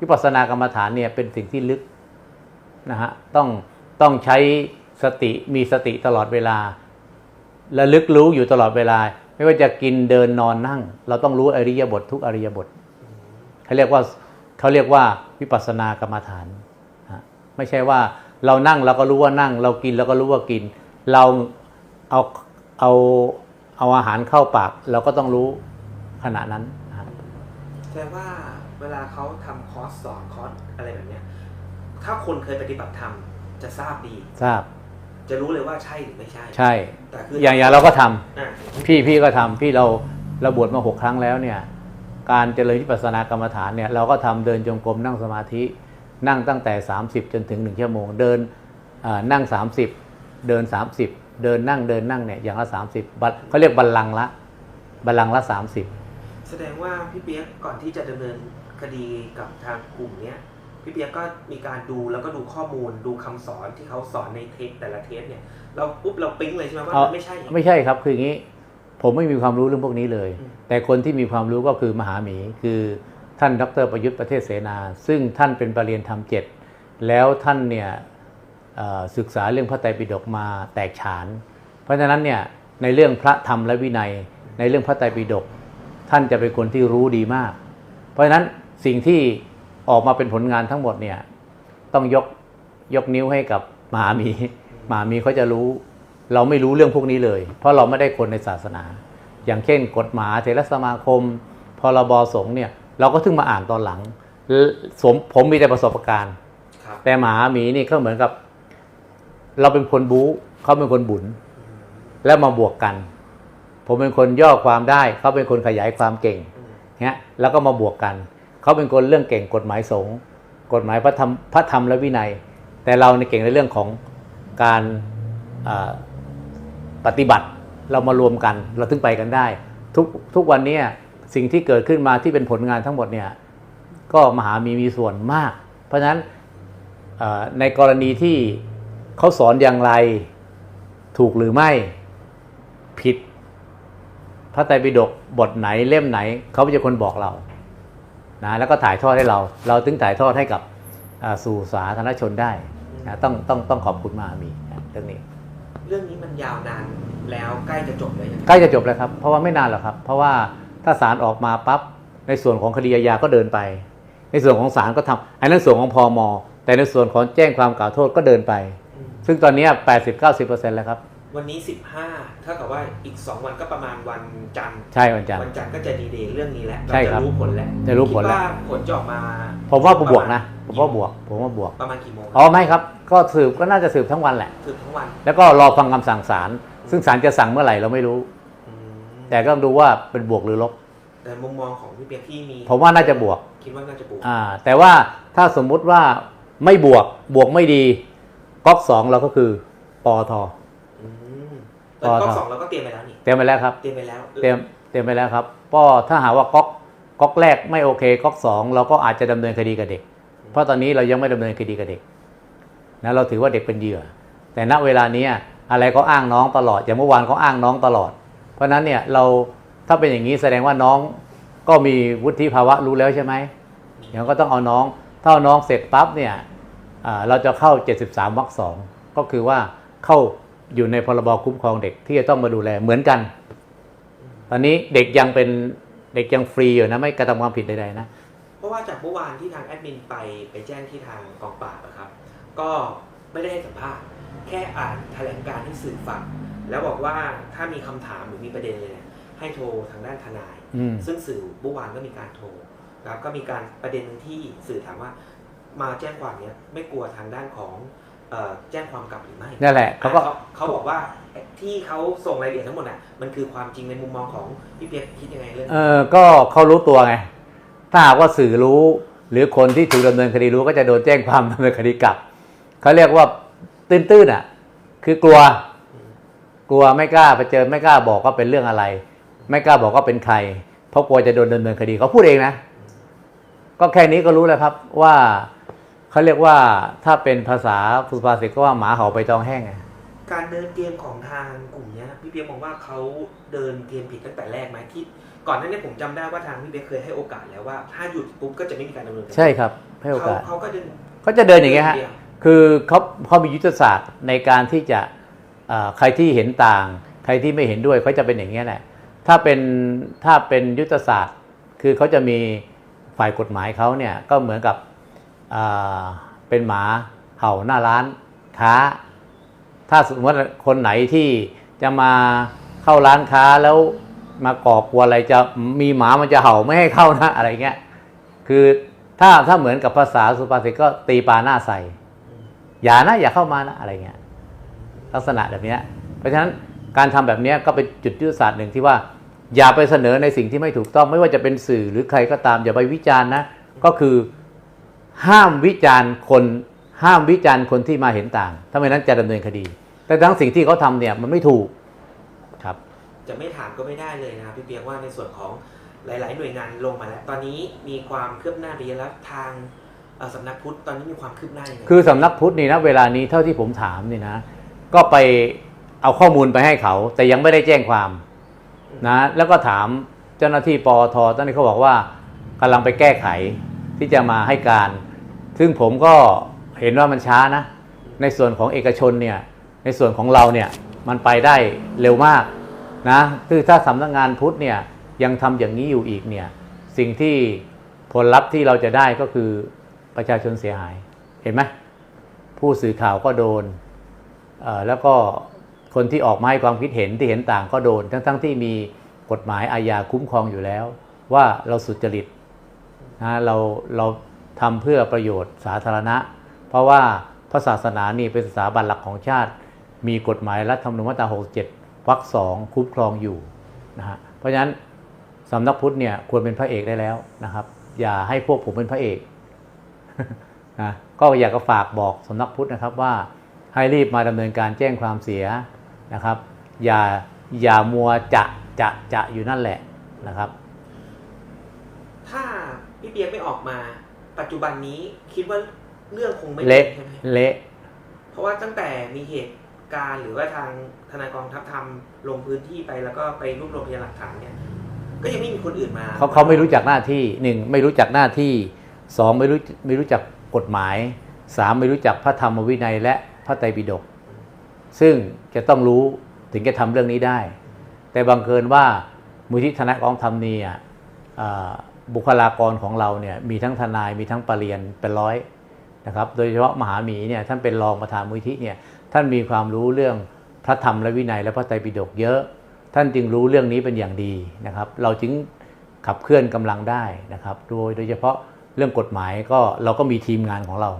วิปัสสนากรรมฐานเนี่ยเป็นสิ่งที่ลึกนะฮะต้องต้องใช้สติมีสติตลอดเวลาระลึกรู้อยู่ตลอดเวลา ไม่ว่าจะกินเดินนอนนั่ง เราต้องรู้อริยบททุกอริยบทเขาเรียกว่าเขาเรียกว่าวิปัสสนากรรมฐานไม่ใช่ว่าเรานั่งเราก็รู้ว่านั่ง เรากินเราก็รู้ว่ากิน เราเอาเอาเอาอาหารเข้าปาก เราก็ต้องรู้ขณะนั้น แสดงว่าเวลาเขาทำคอร์สสอนคอร์สอะไรแบบเนี้ย ถ้าคนเคยปฏิบัติธรรมจะทราบดี ทราบ จะรู้เลยว่าใช่หรือไม่ใช่ ใช่ แต่คือออย่างอย่างเราก็ทำอะพี่พี่ก็ทำพี่เราเราบวชมาหกครั้งแล้วเนี่ย การเจริญวิปัสสนากรรมฐานเนี่ยเราก็ทำเดินจงกรมนั่งสมาธินั่งตั้งแต่ 30 จนถึง 1 ชั่วโมง เดินอ่านั่ง 30 เดิน 30 เดินนั่งเดินนั่งเนี่ยอย่างละ 30 บัดเขาเรียกบัลลังก์ละบัลลังก์ละ 30 แสดงว่าพี่เปียกก่อนที่จะดำเนินคดีกับทางกลุ่มเนี้ยพี่เปียกก็มีการดูแล้วก็ดูข้อมูลดูคำสอนที่เขาสอนในเทปแต่ละเทปเนี่ยเราปุ๊บเราปิ๊งเลยใช่ไหมว่าเอามันไม่ใช่ ไม่ใช่ครับคืออย่างนี้ ผมไม่มีความรู้เรื่องพวกนี้เลยอืมแต่คนที่มีความรู้ก็คือมหาหมีคือท่านดรประยุทธ์ประเทศเสนา ซึ่งท่านเป็นปรริญญาธรรมเจ็ดแล้วท่านเนี่ยเอ่อศึกษาเรื่องพระไตรปิฎกมาแตกฉาน เพราะฉะนั้นเนี่ยในเรื่องพระธรรมและวินัย ในเรื่องพระไตรปิฎก ท่านจะเป็นคนที่รู้ดีมาก เพราะฉะนั้นสิ่งที่ออกมาเป็นผลงานทั้งหมดเนี่ยต้องยกยกนิ้วให้กับมหาหมีมหาหมีเขาจะรู้ เราไม่รู้เรื่องพวกนี้เลย เพราะเราไม่ได้คนในศาสนา อย่างเช่น กฎหมายเทรสมาคมพรบสงฆ์เนี่ยเราก็ถึงมาอ่านตอนหลังสมผมมีแต่ประสบการณ์ครับแต่หมาหมีนี่ก็เหมือนกับ เราเป็นคนบู๊เขาเป็นคนบุญ แล้วมาบวกกัน ผมเป็นคนย่อความได้ เขาเป็นคนขยายความเก่งเนี่ยแล้วก็มาบวกกัน เขาเป็นคนเรื่องเก่งกฎหมายสงฆ์กฎหมายพระธรรมพระธรรมและวินัย แต่เราในเก่งในเรื่องของการปฏิบัติเรามารวมกัน เราถึงไปกันได้ ทุกทุกวันนี้สิ่งที่เกิดขึ้นมาที่เป็นผลงานทั้งหมดเนี่ยก็มหามีมีส่วนมาก เพราะฉะนั้นในกรณีที่เขาสอนอย่างไรถูกหรือไม่ผิด พระไตรปิฎกบทไหนเล่มไหน เขาเป็นคนบอกเรานะแล้วก็ถ่ายทอดให้เรา เราถึงถ่ายทอดให้กับอ่าสู่สาธารณชนได้นะต้องต้องต้องขอบคุณมหามีนะเรื่องนี้ เรื่องนี้มันยาวนานแล้วใกล้จะจบเลยใช่ไหมใกล้จะจบแล้วครับ เพราะว่าไม่นานหรอกครับ เพราะว่าถ้าศาลออกมาปั๊บในส่วนของคดีอาญาก็เดินไป ในส่วนของศาลก็ทำอันนั้นส่วนของพอมแต่ในส่วนของแจ้งความกล่าวโทษก็เดินไปอืมซึ่งตอนนี้80-90%แล้วครับ วันนี้ 15เท่ากับว่าอีก 2 วันก็ประมาณวันจันทร์ใช่วันจันทร์ วันจันทร์ก็จะดีเดย์เรื่องนี้แล้วใช่ครับเาจะรู้ผลแล้วจะรู้ผลแล้ว คิดว่าผลจะออกมาผมว่าบวกนะ ผมว่าบวก ผมว่าบวกประมาณกี่โมงอ๋อไม่ครับ ก็สืบก็น่าจะสืบทั้งวันแหละ คือทั้งวันแล้วก็รอฟังคำสั่งศาลซึ่งศาลจะสั่งเมื่อไหร่เราไม่รู้ อืมแต่ก็ต้องดูว่าเป็นบวกหรือลบ แต่มุมมองของพี่เปียกที่มีผมว่าน่าจะบวก คิดว่าน่าจะบวกอ่า แต่ว่าถ้าสมมุติว่าไม่บวกบวกไม่ดีก๊อกสองเราก็คือปอท อืมตอนต่ก๊ออกครับสองเราก็เตรียมไปแล้วนี่เตรียมไปแล้วครับ เตรียมไปแล้วเตรียมเตรียมไปแล้วครับก็ถ้าหากว่าก๊อกก๊อกแรกไม่โอเคก๊อกสองเราก็อาจจะดำเนินคดีกับเด็ก เพราะตอนนี้เรายังไม่ดำเนินคดีกับเด็กนะเราถือว่าเด็กเป็นเหยื่อ แต่ณเวลานี้อะไรก็อ้างน้องตลอด อย่างเมื่อวานเขาอ้างน้องตลอด เพราะฉะนั้นเนี่ยเราถ้าเป็นอย่างนี้แสดงว่าน้องก็มีวุฒิภาวะรู้แล้วใช่ไหมเดี๋ยวก็ต้องเอาน้องถ้าเอาน้องเสร็จปั๊บเนี่ยอ่าเราจะเข้า 73วรรคสองก็คือว่าเข้า อยู่ในพรบคุ้มครองเด็กที่จะต้องมาดูแลเหมือนกัน ตอนนี้เด็กยังเป็นเด็กยังฟรีอยู่นะไม่กระทำความผิดใดๆนะเพราะว่าจากเมื่อวานที่ทางแอดมินไปไปแจ้งที่ทางกองปราบอะครับ ก็ไม่ได้ให้สัมภาษณ์แค่อ่านแถลงการณ์ให้สื่อฟังแล้วบอกว่าถ้ามีคำถามหรือมีประเด็นเลยเนี่ยให้โทรทางด้านทนายอืมซึ่งสื่อเมื่อวานก็มีการโทรนะครับก็มีการประเด็นหนึ่งที่สื่อถามว่ามาแจ้งความเนี้ยไม่กลัวทางด้านของเอ่อ แจ้งความกลับหรือไม่นั่นแหละเขาก็เขาบอกว่าที่เขาส่งรายละเอียดทั้งหมดน่ะมันคือความจริงในมุมมองของพี่เปียกคิดยังไงเรื่องเอนี้อก็เขารู้ตัวไง ถ้าหากว่าสื่อรู้ หรือคนที่ถูกดำเนินคดีรู้ก็จะโดนแจ้งความดำเนินคดีกลับเขาเรียกว่าตื้นๆอะ คือกลัว กลัวไม่กล้าไปเจอไม่กล้าบอกว่าเป็นเรื่องอะไร ไม่กล้าบอกว่าเป็นใคร เพราะกลัวจะโดนดำเนินคดีเขาพูดเองนะ ก็แค่นี้ก็รู้แล้วครับว่า เขาเรียกว่าถ้าเป็นภาษาสุภาษิตก็ว่าหมาเห่าไปตองแห้งไงการเดินเกมของทางกลุ่มเนี้ยพี่เปียกมองว่าเขาเดินเกมผิดตั้งแต่แรกไหมที่ก่อนหน้านี้ผมจำได้ว่าทางพี่เปียกเคยให้โอกาสแล้วว่า ถ้าหยุดปุ๊บก็จะไม่มีการดำเนินคดีใช่ครับให้โอกาสเขาเขาก็ดึงเขาจะเดินอย่างเงี้ยฮะคือเขาเขามียุทธศาสตร์ในการที่จะเอ่อใครที่เห็นต่าง ใครที่ไม่เห็นด้วยเขาจะเป็นอย่างเงี้ยแหละถ้าเป็นถ้าเป็นยุทธศาสตร์ คือเขาจะมีฝ่ายกฎหมายเขาเนี่ยก็เหมือนกับอ่า เป็นหมาเห่าหน้าร้านค้า ถ้าสมมติคนไหนที่จะมาเข้าร้านค้าแล้วมาก่อกวอะไรจะมีหมามันจะเห่าไม่ให้เข้านะอะไรเงี้ยคือถ้าถ้าเหมือนกับภาษาสุภาษิตก็ตีปลาหน้าใสอย่านะอย่าเข้ามานะอะไรเงี้ยลักษณะแบบเนี้ยเพราะฉะนั้นการทำแบบเนี้ยก็เป็นจุดยุทธศาสตร์หนึ่งที่ว่า อย่าไปเสนอในสิ่งที่ไม่ถูกต้อง ไม่ว่าจะเป็นสื่อหรือใครก็ตามอย่าไปวิจารณ์นะก็คือ ห้ามวิจารณ์คนห้ามวิจารณ์คนที่มาเห็นต่างถ้าไม่นั้นจะดำเนินคดี แต่ทั้งสิ่งที่เขาทำเนี่ยมันไม่ถูกครับ จะไม่ถามก็ไม่ได้เลยนะครับพี่เปียกว่าในส่วนของหลาย ๆ หน่วยงานลงมาแล้ว ตอนนี้มีความคืบหน้าไปเยอะแล้วทางเอ่อสำนักพุทธตอนนี้มีความคืบหน้ายังไงคือสำนักพุทธนี่นะเวลานี้เท่าที่ผมถามนี่นะ ก็ไปเอาข้อมูลไปให้เขา แต่ยังไม่ได้แจ้งความนะแล้วก็ถามเจ้าหน้าที่ปอทตอนนี้เขาบอกว่ากำลังไปแก้ไข ที่จะมาให้การ ซึ่งผมก็เห็นว่ามันช้านะ ในส่วนของเอกชนเนี่ยในส่วนของเราเนี่ยมันไปได้เร็วมากนะคือถ้าสำนักงานพุทธเนี่ยยังทำอย่างนี้อยู่อีกเนี่ยสิ่งที่ผลลัพธ์ที่เราจะได้ก็คือประชาชนเสียหายเห็นไหมผู้สื่อข่าวก็โดนแล้วก็คนที่ออกมาให้ความคิดเห็นที่เห็นต่างก็โดน ทั้งๆที่มีกฎหมายอาญาคุ้มครองอยู่แล้ว ว่าเราสุจริต นะเราเราทำเพื่อประโยชน์สาธารณะ เพราะว่าพระศาสนานี่เป็นสถาบันหลักของชาติ มีกฎหมายรัฐธรรมนูญมาตรา 67วรรคสองคุ้มครองอยู่นะฮะเพราะฉะนั้นสำนักพุทธเนี่ยควรเป็นพระเอกได้แล้วนะครับ อย่าให้พวกผมเป็นพระเอกนะก็อยากจะฝากบอกสำนักพุทธนะครับว่าให้รีบมาดำเนินการแจ้งความเสียนะครับ อย่าอย่ามัวจะจะจะอยู่นั่นแหละนะครับ ถ้า พี่เปียกไม่ออกมา ปัจจุบันนี้คิดว่าเรื่องคงไม่เละใช่ไหมเละเพราะว่าตั้งแต่มีเหตุการณ์หรือว่าทางทนายกองทัพทำลงพื้นที่ไปแล้วก็ไปรวบรวมพยานหลักฐานเนี่ยก็ยังไม่มีคนอื่นมาเขาเขาไม่รู้จักหน้าที่หนึ่งไม่รู้จักหน้าที่สองไม่รู้ไม่รู้จักกฎหมายสามไม่รู้จักพระธรรมวินัยและพระไตรปิฎกซึ่งจะต้องรู้ถึงจะทำเรื่องนี้ได้ แต่บังเกินว่ามูลที่ทนายกองทำนี่อะอ่า บุคลากรของเราเนี่ยมีทั้งทนายมีทั้งปรริญญาเป็นร้อยนะครับโดยเฉพาะมหาหมีเนี่ยท่านเป็นรองประธานมูลที่เนี่ยท่านมีความรู้เรื่องพระธรรมและวินัยและพระไตรปิฎกเยอะ ท่านจึงรู้เรื่องนี้เป็นอย่างดีนะครับ เราจึงขับเคลื่อนกำลังได้นะครับโดยโดยเฉพาะเรื่องกฎหมายก็เราก็มีทีมงานของเรา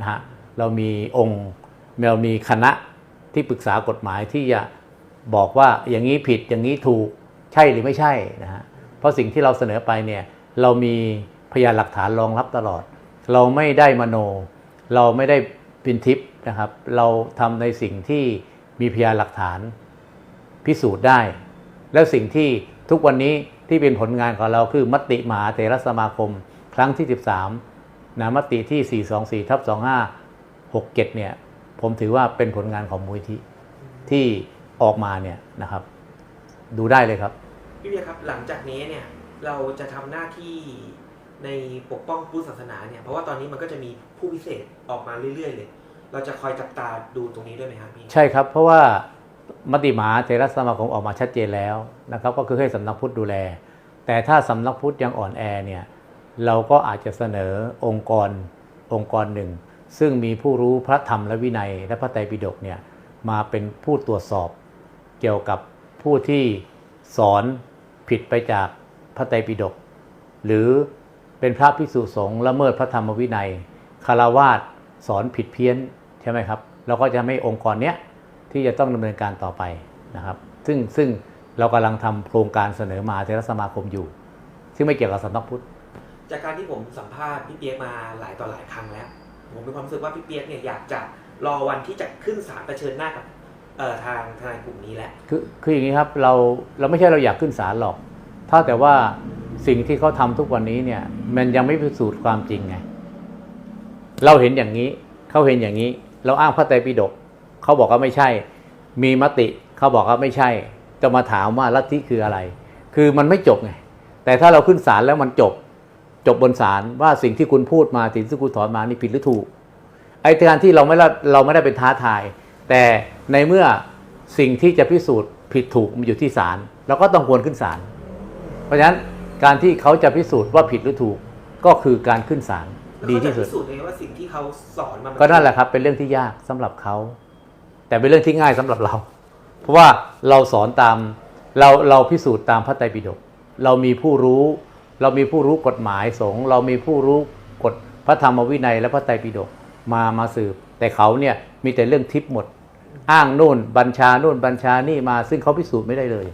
นะฮะเรามีองค์เรามีคณะที่ปรึกษากฎหมายที่จะบอกว่าอย่างนี้ผิดอย่างนี้ถูกใช่หรือไม่ใช่นะฮะเพราะสิ่งที่เราเสนอไปเนี่ย เรามีพยานหลักฐานรองรับตลอด เราไม่ได้มโน เราไม่ได้เป็นทิปนะครับ เราทำในสิ่งที่มีพยานหลักฐานพิสูจน์ได้ แล้วสิ่งที่ทุกวันนี้ที่เป็นผลงานของเราคือมติมหาเถรสมาคม ครั้งที่ 13นะมติที่ 424ทับ2567เนี่ยผมถือว่าเป็นผลงานของมูลที่ที่ออกมาเนี่ยนะครับ ดูได้เลยครับ พี่เปียครับหลังจากนี้เนี่ย เราจะทำหน้าที่ในปกป้องพุทธศาสนาเนี่ย เพราะว่าตอนนี้มันก็จะมีผู้พิเศษออกมาเรื่อยๆเลย เราจะคอยจับตาดูตรงนี้ด้วยไหมครับพี่ใช่ครับ เพราะว่ามติมหาเถรสมาคมออกมาชัดเจนแล้วนะครับ ก็คือให้สำนักพุทธดูแล แต่ถ้าสำนักพุทธยังอ่อนแอเนี่ยเราก็อาจจะเสนอองค์กรองค์กรหนึ่ง ซึ่งมีผู้รู้พระธรรมและวินัย และพระไตรปิฎกเนี่ยมาเป็นผู้ตรวจสอบเกี่ยวกับผู้ที่สอนผิดไปจาก พระไตรปิฎกหรือเป็นพระภิกษุสงฆ์ละเมิดพระธรรมวินัยคารวาสสอนผิดเพี้ยนใช่ไหมครับเราก็จะไม่องค์กรเนี้ยที่จะต้องดำเนินการต่อไปนะครับ ซึ่งซึ่งเรากำลังทำโครงการเสนอมหาเทรสมาคมอยู่ ซึ่งไม่เกี่ยวกับสำนักพุทธจากการที่ผมสัมภาษณ์พี่เปียกมาหลายต่อหลายครั้งแล้ว ผมมีความรู้สึกว่าพี่เปียกเนี่ยอยากจะรอวันที่จะขึ้นศาลเผชิญหน้ากับเอ่อทางทนายกลุ่มนี้แหละคือคืออย่างนี้ครับเราเราไม่ใช่เราอยากขึ้นศาลหรอก ถ้าแต่ว่าสิ่งที่เขาทำทุกวันนี้เนี่ย มันยังไม่พิสูจน์ความจริงไง เราเห็นอย่างนี้ เขาเห็นอย่างนี้ เราอ้างพระไตรปิฎกเขาบอกว่าไม่ใช่ มีมติเขาบอกว่าไม่ใช่ จะมาถามว่าลัทธิคืออะไร คือมันไม่จบไง แต่ถ้าเราขึ้นศาลแล้วมันจบ จบบนศาลว่าสิ่งที่คุณพูดมาสิ่งที่คุณถอนมานี่ผิดหรือถูก ไอ้การที่เราไม่ละเราไม่ได้เป็นท้าทาย แต่ในเมื่อสิ่งที่จะพิสูจน์ผิดถูกมันอยู่ที่ศาลเราก็ต้องควรขึ้นศาล เพราะฉะนั้นการที่เขาจะพิสูจน์ว่าผิดหรือถูกก็คือการขึ้นศาลแล้วดีเขาจะที่สุดพิสูจน์เองว่าสิ่งที่เขาสอนมันก็นั่นแหละครับ เป็นเรื่องที่ยากสำหรับเขา แต่เป็นเรื่องที่ง่ายสำหรับเรา เพราะว่าเราสอนตามเราเราพิสูจน์ตามพระไตรปิฎกเรามีผู้รู้ เรามีผู้รู้กฎหมายสงฆ์เรามีผู้รู้กฎพระธรรมวินัยและพระไตรปิฎกมามาสืบ แต่เขาเนี่ยมีแต่เรื่องทิพย์หมด อ้างนู่นบัญชานู่นบัญชานี่มาซึ่งเขาพิสูจน์ไม่ได้เลย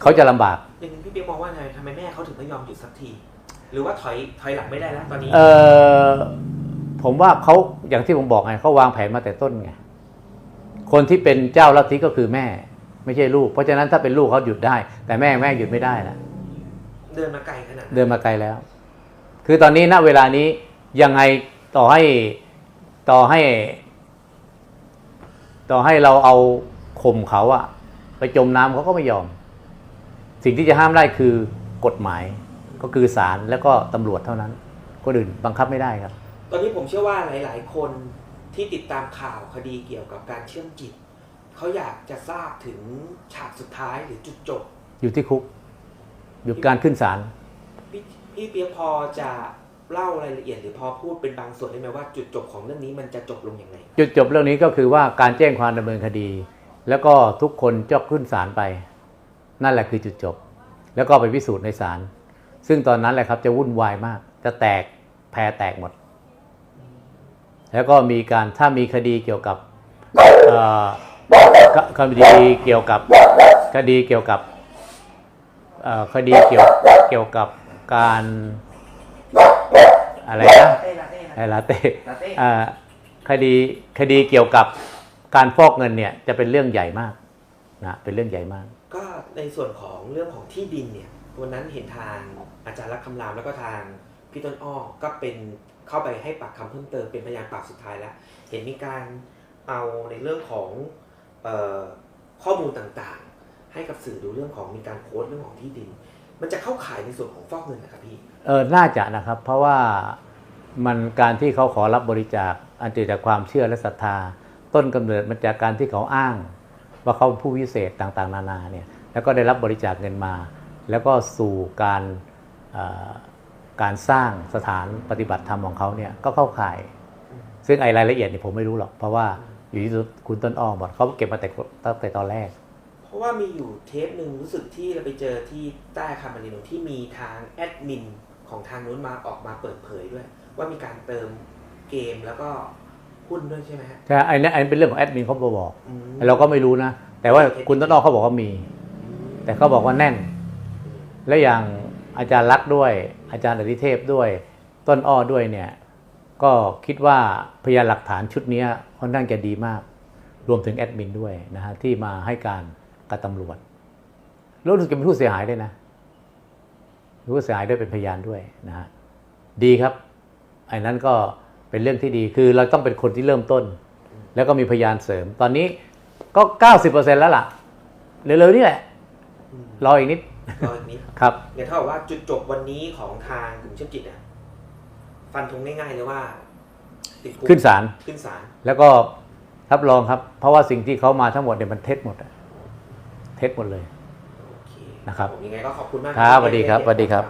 เขาจะลำบาก อย่างนี้พี่เปียกมองว่าไงทำไมแม่เขาถึงไม่ยอมหยุดสักที หรือว่าถอยถอยหลังไม่ได้แล้วตอนนี้เออผมว่าเขาอย่างที่ผมบอกไงเขาวางแผนมาแต่ต้นไงคนที่เป็นเจ้าลัทธิก็คือแม่ ไม่ใช่ลูก เพราะฉะนั้นถ้าเป็นลูกเขาหยุดได้ แต่แม่แม่หยุดไม่ได้นะเดินมาไกลขนาดนั้นเดินมาไกลแล้ว คือตอนนี้ณเวลานี้ยังไงต่อให้ต่อให้ ต่อให้เราเอาข่มเขาอะไปจมน้ำเขาก็ไม่ยอม สิ่งที่จะห้ามได้คือกฎหมายก็คือศาลแล้วก็ตำรวจเท่านั้นคนอื่นบังคับไม่ได้ครับ ตอนนี้ผมเชื่อว่าหลาย ๆ คนที่ติดตามข่าวคดีเกี่ยวกับการเชื่อมจิตเขาอยากจะทราบถึงฉากสุดท้ายหรือจุดจบ อยู่ที่คุก อยู่การขึ้นศาลพี่พี่เปียกพอจะเล่ารายละเอียดหรือพอพูดเป็นบางส่วนได้ไหมว่าจุดจบของเรื่องนี้มันจะจบลงยังไง จุดจบเรื่องนี้ก็คือว่าการแจ้งความดำเนินคดี แล้วก็ทุกคนจะขึ้นศาลไป นั่นแหละคือจุดจบ แล้วก็ไปพิสูจน์ในศาลซึ่งตอนนั้นแหละครับจะวุ่นวายมาก จะแตกแพรแตกหมด แล้วก็มีการถ้ามีคดีเกี่ยวกับเอ่อคคดีเกี่ยวกับคดีเกี่ยวกับเอ่อคดีเกี่ยวเกี่ยวกับการอะไรนะไอ้ลาเต้อ่าคดีคดีเกี่ยวกับการฟอกเงินเนี่ยจะเป็นเรื่องใหญ่มากนะเป็นเรื่องใหญ่มากก็ ในส่วนของเรื่องของที่ดินเนี่ยวันนั้นเห็นทางอาจารย์รักคำรามแล้วก็ทางพี่ต้นอ้อก็เป็นเข้าไปให้ปากคำเพิ่มเติมเป็นพยานปากสุดท้ายแล้ว เห็นมีการเอาในเรื่องของออข้อมูลต่างๆ ให้กับสื่อดูเรื่องของมีการโพสต์เรื่องของที่ดิน มันจะเข้าข่ายในส่วนของฟอกเงินนะครับพี่เออน่าจะนะครับ เพราะว่ามันการที่เขาขอรับบริจาคอันเกิดจากความเชื่อและศรัทธา ต้นกำเนิดมันจากการที่เขาอ้าง ว่าเขาเป็นผู้วิเศษต่างๆ นานาเนี่ย แล้วก็ได้รับบริจาคเงินมา แล้วก็สู่การเอ่อการสร้างสถานปฏิบัติธรรมของเขาเนี่ยก็เข้าข่าย ซึ่งไอ้รายละเอียดเนี่ยผมไม่รู้หรอก เพราะว่าอยู่ที่คุณต้นอ้อมบอกเขาเก็บมาแต่ตั้งแต่ตอนแรก เพราะว่ามีอยู่เทปหนึ่งรู้สึกที่เราไปเจอที่ใต้คำบรรยายที่มีทางแอดมินของทางนู้นมาออกมาเปิดเผยด้วย ว่ามีการเติมเกมแล้วก็หุ้นด้วยใช่ไหมฮะใช่ไอ้นี่ไอ้นี่เป็นเรื่องของแอดมินเขาบอกอืมเราก็ไม่รู้นะ แต่ว่าคุณต้นอ้อเขาบอกว่ามี แต่เขาบอกว่าแน่น และอย่างอาจารย์ลักษ์ด้วย อาจารย์อดิเทพด้วย ต้นอ้อด้วยเนี่ยก็คิดว่าพยานหลักฐานชุดนี้ค่อนข้างจะดีมาก รวมถึงแอดมินด้วยนะฮะที่มาให้การกับตำรวจแล้วรู้สึกจะเป็นผู้เสียหายด้วยนะผู้เสียหายด้วยเป็นพยานด้วยนะฮะดีครับไอ้นั้นก็เป็นเรื่องที่ดีคือเราต้องเป็นคนที่เริ่มต้น แล้วก็มีพยานเสริม ตอนนี้ก็ 90%แล้วล่ะเร็วๆนี่แหละ รออีกนิดรออีกนิดครับเนี่ยเท่ากับว่าจุดจบวันนี้ของทางกลุ่มเชื่อมจิตอะฟันธงง่ายๆเลยว่าติดคุกขึ้นศาลขึ้นศาลแล้วก็รับรองครับ เพราะว่าสิ่งที่เขามาทั้งหมดเนี่ยมันเท็จหมดอะเท็จหมดเลยโอเคนะครับผมยังไงก็ขอบคุณมากครับสวัสดีครับสวัสดีครับ